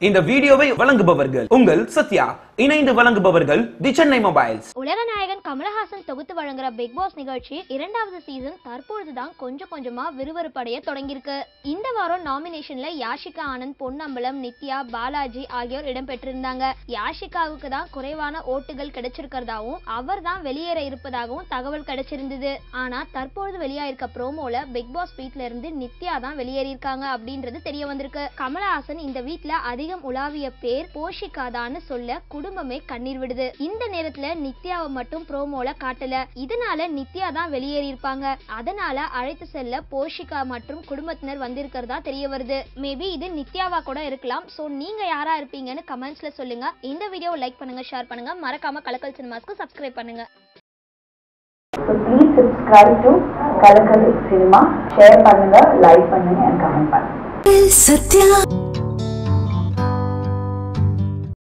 இந்த வீடியோவை வழங்குபவர்கள் உங்கள் சத்யா இணைந்து வழங்குபவர்கள் தி சென்னை மொபைல்ஸ். உலக நாயகன் கமலஹாசன் தொகுத்து வழங்குற பிக் பாஸ் நிகழ்ச்சி இரண்டாவது சீசன் தற்பொழுதுதான் கொஞ்சம் கொஞ்சமா விறுவிறுப்படைய தொடங்கியிருக்கு. இந்த வாரம் நாமினேஷன்ல யாஷிகா ஆனந்த் பொன்னம்பலம் நித்யா பாலாஜி ஆகியோர் இடம்பெற்றிருந்தாங்க. யாஷிகாவுக்கு தான் குறைவான ஓட்டுகள் கிடைச்சிருக்கிறதாவும் அவர் தான் வெளியேற இருப்பதாகவும் தகவல் கிடைச்சிருந்தது. ஆனா தற்பொழுது வெளியாயிருக்க ப்ரோமோல பிக் பாஸ் வீட்ல இருந்து நித்யா தான் வெளியேறியிருக்காங்க அப்படின்றது தெரிய வந்திருக்கு. கமலஹாசன் இந்த வீட்ல அதிகம் உலாவிய பேர் போஷிகாதான்னு சொல்ல குடும்பமே கண்ணீர் விடுது. இந்த நேரத்துல நித்யாவை மட்டும் ப்ரோமோல காட்டல. இதனால நித்யா தான் வெளியேறி இருப்பாங்க. அதனால அழைத்து செல்ல போஷிகா மற்றும் குடும்பத்தினர் வந்திருக்கிறதா தெரிய வருது. மேபி இது நித்யாவா கூட இருக்கலாம். சோ நீங்க யாரா இருப்பீங்கன்னு கமெண்ட்ஸ்ல சொல்லுங்க. இந்த வீடியோவை லைக் பண்ணுங்க ஷேர் பண்ணுங்க. மறக்காம கலக்கல் சினிமாஸ்க்கு சப்ஸ்கிரைப் பண்ணுங்க. Cinema, share பண்ணுங்க, like பண்ணுங்க comment பண்ணுங்க. சத்யா.